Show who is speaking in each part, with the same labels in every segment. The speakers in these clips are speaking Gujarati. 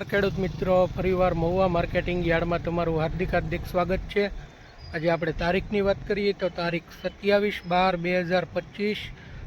Speaker 1: ખેડૂત મિત્રો. ફરીવાર મહુવા માર્કેટિંગ યાર્ડમાં તમારું હાર્દિક હાર્દિક સ્વાગત છે. આજે આપણે તારીખની વાત કરીએ તો તારીખ સત્યાવીસ બાર બે હજાર પચીસ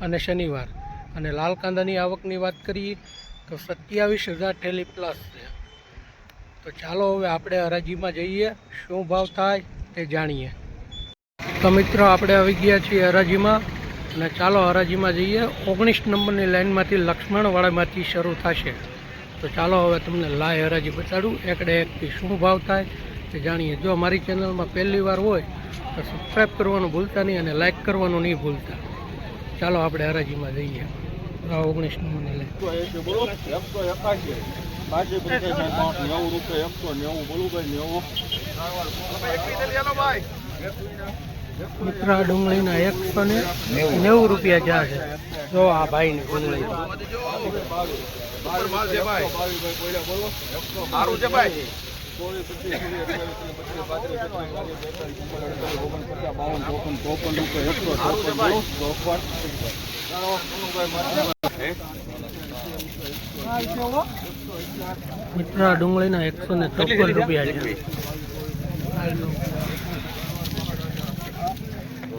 Speaker 1: અને શનિવાર. અને લાલ કાંદાની આવકની વાત કરીએ તો સત્યાવીસ હજાર ઠેલી પ્લસ છે. તો ચાલો હવે આપણે હરાજીમાં જઈએ. શું ભાવ થાય તે જાણીએ. તો મિત્રો, આપણે આવી ગયા છીએ હરાજીમાં. અને ચાલો હરાજીમાં જઈએ. ઓગણીસ નંબરની લાઇનમાંથી લક્ષ્મણવાળામાંથી શરૂ થશે. તો ચાલો હવે તમને લાય હરાજી બતાડું. એકડે એકથી શું ભાવ થાય તે જાણીએ. જો મારી ચેનલમાં પહેલી વાર હોય તો સબસ્ક્રાઈબ કરવાનું ભૂલતા નહીં અને લાઈક કરવાનું નહીં ભૂલતા. ચાલો આપણે હરાજીમાં જઈએ. આ ઓગણીસ નંબરની
Speaker 2: નેવું રૂપિયા એકસો નેવું બોલું ભાઈ નેવું.
Speaker 1: મિત્ર ડુંગળીના એકસો ને નેવું રૂપિયા જ્યાં છે. જો આ ભાઈની ડુંગળી. મિત્રા ડુંગળીના એકસો ને ચોપન રૂપિયા છે.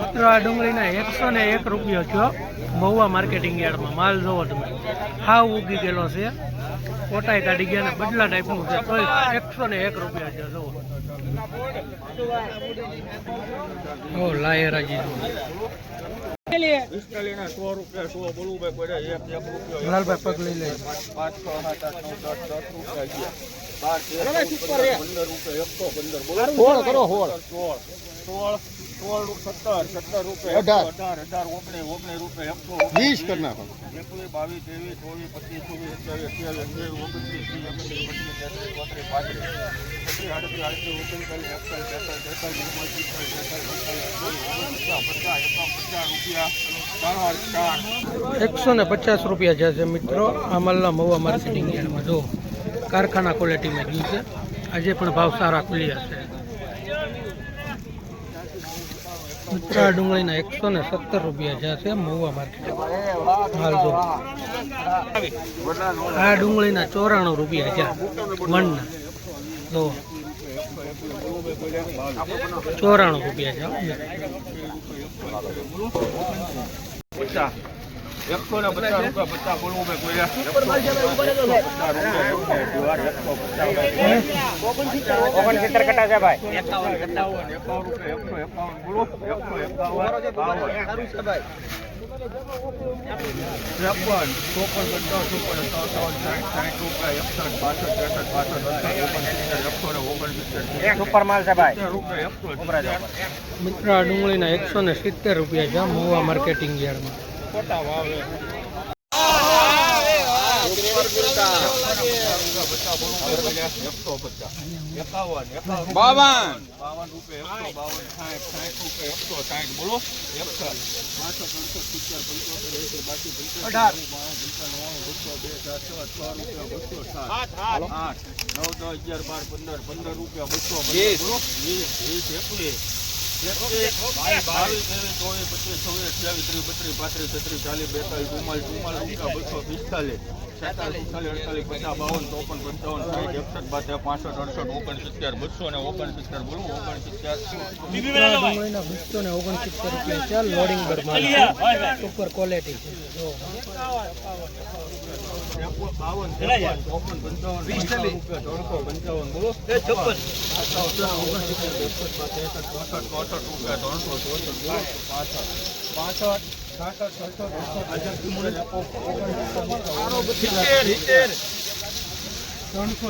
Speaker 1: મિત્રો ડુંગળીના એકસો ને એક રૂપિયો થયો મહુવા માર્કેટિંગ યાર્ડમાં. માલ જોવો તમે. હાવ ઉગી ગયેલો છે. કોટાઈ કાઢી ગયા ને બદલા ટાઈપનું છે. તો એકસો ને એક રૂપિયા છે જોવો ઓ લાયરાજી જુઓ.
Speaker 2: પિસ્તાલીસ ના સો રૂપિયા સો બોલવું ભાઈ પડે એક એક રૂપિયો
Speaker 1: લાલભાઈ પગ લઈ. લે
Speaker 2: પાંચ છ સાત આઠ નવ દસ દસ રૂપિયા અગિયાર બાર પંદર પંદર રૂપિયા એકસો પંદર. બોલો.
Speaker 3: કરો, હોળ.
Speaker 2: સોળ સોળ સોળ સત્તર સત્તર રૂપિયા એકસો અઢાર. અઢાર ઓગણીસ ઓગણીસ રૂપિયા એકસો વીસ કરી નાખો. એકવીસ બાવીસ ત્રેવીસ ચોવીસ પચીસ ચોવીસ સત્તાવીસ અઠ્યાવીસ અઠ્યાવીસ ઓગણત્રીસ બત્રીસ તેત્રીસ ચોત્રીસ પાંત્રીસ.
Speaker 1: એકસો ને પચાસ રૂપિયા છે મિત્રો. આ માલના મહુવા માર્કેટિંગ જો કારખાના ક્વોલિટીમાં ગયું છે. આજે પણ ભાવ સારા ખુલ્યા છે. મિત્ર આ ડુંગળીના એકસો ને સત્તર રૂપિયા છે મહુવા માર્કેટ હાલ જો. આ ડુંગળીના ચોરાણું રૂપિયા જ્યાં મણના. જો. ચોરાણું રૂપિયા છે
Speaker 2: એકસો ને પચાસ રૂપિયા પચાસ બોલવું મેં કોઈ પચાસ રૂપિયા જુવાર એકસો પચાસ
Speaker 3: ઓગણસિત્તેર કટા છે ભાઈ?
Speaker 2: એકાવન એકાવન એકાવન રૂપિયા એકસો એકાવન બોલો. એકસો એકાવન બાવન.
Speaker 3: સારું છે ભાઈ.
Speaker 2: ત્રેપન ચોપન પચાસ ચોપન સત્તાવન સાઠ સાઠ રૂપિયા એકસઠ બાસઠ ત્રેસઠ બાસઠ ઓગણસિત્તેર એકસો ને ઓગણસિત્તેર.
Speaker 3: સુપર માલ છે ભાઈ.
Speaker 2: રૂપિયા એકસો
Speaker 1: મિત્ર આ ડુંગળીના એકસો ને સિત્તેર રૂપિયા છે મોવા માર્કેટિંગ યાર્ડમાં.
Speaker 2: ખોટા વાવે એકસો પચાસ એકાવન એકાવન બાવન. બાવન રૂપિયા બાવન સાઠ સાઠ રૂપિયા એકસો સાઠ બોલો એકસઠ પાસઠ અડસઠ સિત્તેર પંચોતેર એસી બાસી પંચાસી બસો બે ચાર છ છ રૂપિયા બસો સાત આઠ. નવ દસ અગિયાર બાર પંદર. પંદર રૂપિયા બસો વીસ વીસ એકવીસ, બાવીસ, ત્રેવીસ, અઠ્યાવીસ, ત્રીસ, બત્રીસ, પાંત્રીસ, છત્રીસ, ચાલીસ, બેતાલીસ, ચુમ્માલીસ, ચુમ્માલીસ બસો પિસ્તાલીસ છેતાલીસ બાવન ચોપન પંચાવન સાઠ એકસઠ બાતેર પાસઠ અડસઠ ઓગણસિત્તેર બસો ને ઓગણસિત્તેર બોલું ઓગણસિત્તેર
Speaker 1: બસો ને ઓગણસિત્તેર રૂપિયા છે લોડિંગ પર સુપર ક્વોલિટી
Speaker 2: ચોપન પંચાવન રૂપિયા ત્રણસો પંચાવન બોલો છપ્પન ઓગણસિત્તેર બાતેર ચોસઠ ચોસઠ રૂપિયા ત્રણસો ચોસઠ બોલો પાસઠ પાસઠ ત્રણસો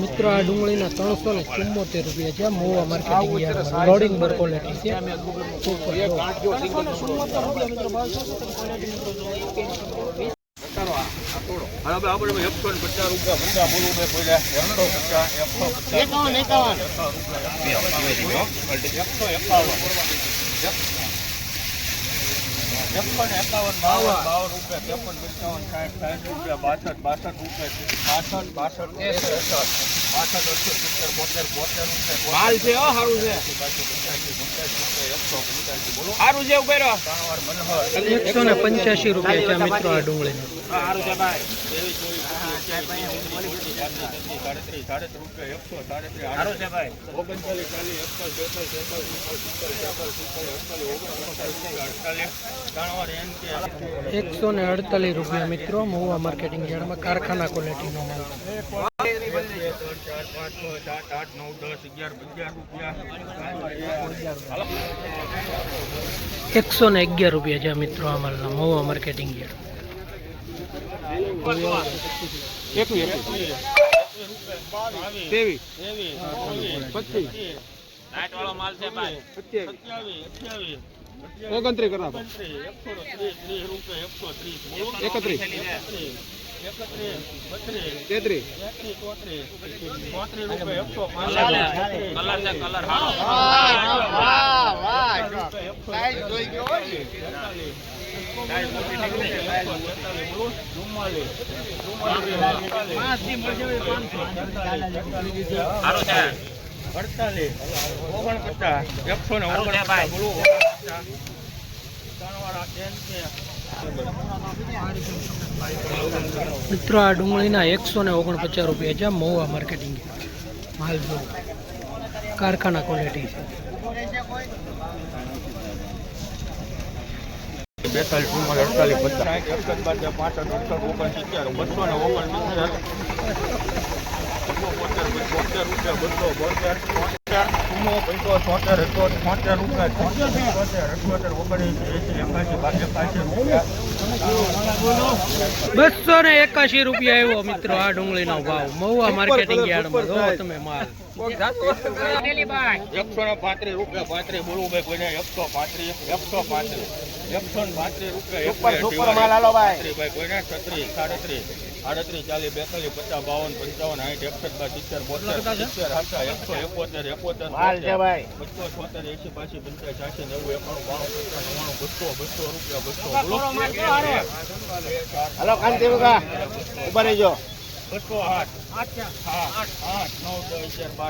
Speaker 1: મિત્ર, આ ડુંગળીના ત્રણસો ને ચુમ્મોતેર રૂપિયા છે. મોવા માર્કેટિંગ યાર્ડમાં લોડિંગ પર ક્વોલિટી
Speaker 2: હવે આપણે એકસો ને પચાસ રૂપિયા પચાસ બોલું મેં બોલ્યા એકસો પચાસ એકસો પચાસ
Speaker 3: એકાવન એકાવન.
Speaker 2: એકસો એકાવન એકસો એકાવન. બાવન બાવન. રૂપિયા ત્રેપન પંચાવન સાઠ સાઠ રૂપિયા બાસઠ બાસઠ રૂપિયા બાસઠ બાસઠ અડસો સિત્તેર બોતેર
Speaker 3: માલ છે હો સારું છે. સારું છે ઉભેરો
Speaker 1: એકસો ને પંચ્યાસી રૂપિયા છે મિત્રો આ ડુંગળી
Speaker 3: સારું છે ભાઈ.
Speaker 2: એકસો
Speaker 1: ને અડતાલીસ રૂપિયા મિત્રો મહુવા માર્કેટિંગ યાર્ડમાં કારખાના ક્વોલિટીનો માલ. એકસો ને અગિયાર રૂપિયા છે મિત્રો અમારા મહુવા માર્કેટિંગ યાર્ડ.
Speaker 2: પચીસ
Speaker 3: માલ છે ભાઈ
Speaker 2: સત્યાવીસ
Speaker 3: ઓગણત્રીસ કરા એકત્રીસ.
Speaker 2: એકત્રીસ
Speaker 3: તેત્રીસ કલર
Speaker 2: અડતાલીસ
Speaker 1: મિત્રો, આ ડુંગળીના એકસો ને ઓગણપચાસ રૂપિયા છે મહુવા માર્કેટિંગ. માલ જો કારખાના ક્વોલિટી છે.
Speaker 2: બસો ને
Speaker 1: ને એકાશી રૂપિયા આવ્યો મિત્રો આ ડુંગળીનો ભાવ મહુવા માર્કેટિંગ યાર્ડમાં તમે માલ
Speaker 2: એકસો ને પાંત્રીસ રૂપિયા પાંત્રીસ બોલવું ભાઈ કોઈને. એકસો પાંત્રીસ એકસો પાંત્રીસ. એકસો ને પાંત્રીસ રૂપિયા
Speaker 3: સુપર
Speaker 2: એક
Speaker 3: સુપર માલ હાલો ભાઈ.
Speaker 2: કોઈને? છત્રીસ સાડત્રીસ. આડત્રીસ ચાલીસ બેતાલીસ પચાસ બાવન પંચાવન સાઠ એકસઠ સિત્તેર બોતેર સિત્તેર એકસો એકોતેર એકોતેર
Speaker 3: માલ છે ભાઈ.
Speaker 2: બસો છોતેર એસી પાસી પંચાસ છ્યાસી નેવું એકાણું બાણું પચાસ નવ્વાણું બસો બસો રૂપિયા બસો
Speaker 3: હલો. કાંતિ ઊભા રહેજો.
Speaker 2: બસો આઠ.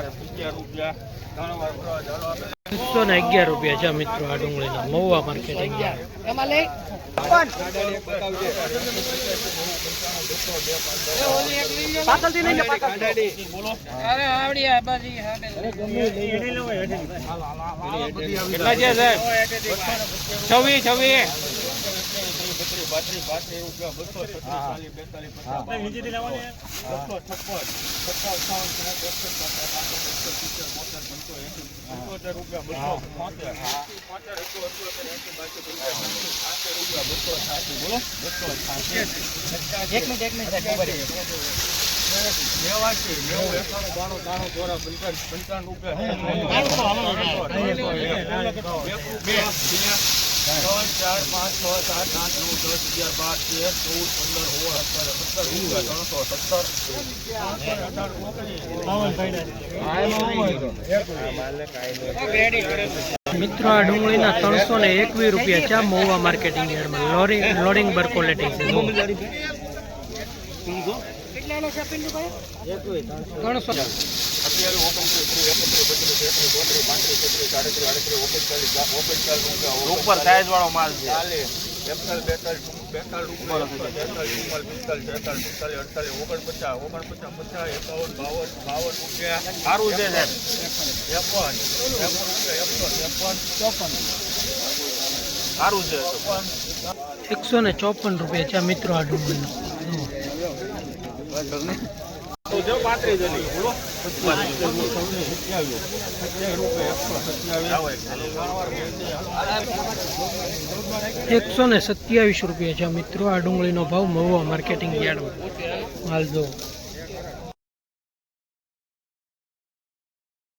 Speaker 2: અગિયાર રૂપિયા.
Speaker 1: બસો ને અગિયાર છે મિત્રો આ ડુંગળીના. મહુવા
Speaker 3: છે. છવ્વીસ છવ્વીસ.
Speaker 2: બાત્રીસ બાત્રીસ રૂપિયા બસો છત્રીસ ચાલીસ બેતાલીસ બસો છપ્પન સત્તાવન બાસઠ બાસઠ એકસઠ સિત્તેર બોતેર પંચો પંચોતેર રૂપિયા બસો બોતેર બોતેર એકસો અઠ્યોતેર એસી બાસી પંચાસ રૂપિયા બસો છાસી બોલો બસો છાસી
Speaker 3: એક મિનિટ એક મિનિટ
Speaker 2: રૂપિયા એક રૂપિયા ત્રણ ચાર પાંચ છ સાત આઠ નવ દસ અગિયાર બાર તેર ચૌદ પંદર સોળ
Speaker 1: મિત્રો, આ ડુંગળીના ત્રણસો ને એકવીસ રૂપિયા છે મોવા માર્કેટિંગ યાર્ડમાં લોડિંગ લોડિંગ બર છે ત્રણસો.
Speaker 2: અત્યારે ઓગણત્રીસ ત્રીસ એકત્રીસ બત્રીસ તેત્રીસ ચોત્રીસ પાંત્રીસ છત્રીસ સાડત્રીસ આડત્રીસ ઓગણચાલીસ ઓગણચાલીસ
Speaker 3: ઉપર સાઈઝ વાળો માલ છે.
Speaker 2: ચાલીસ એકતાલીસ બેતાલીસ બેતાલીસ રૂપિયા તેતાલીસ ચુમ્માલીસ પિસ્તાલીસ તેતાલીસ પિસ્તાલીસ અડતાલીસ ઓગણપચાસ ઓગણપચાસ પચાસ એકાવન બાવન બાવન રૂપિયા.
Speaker 3: સારું છે સાહેબ
Speaker 2: ત્રેપન ત્રેપન રૂપિયા એકસો ત્રેપન ચોપન.
Speaker 3: સારું છે.
Speaker 1: એકસો ને ચોપન રૂપિયા છે મિત્રો આ ડુંગળીનો.
Speaker 2: એકસો
Speaker 1: ને સત્યાવીસ રૂપિયા છે મિત્રો. આ ડુંગળીનો ભાવ મહુવા માર્કેટિંગ યાર્ડમાં. માલ જો.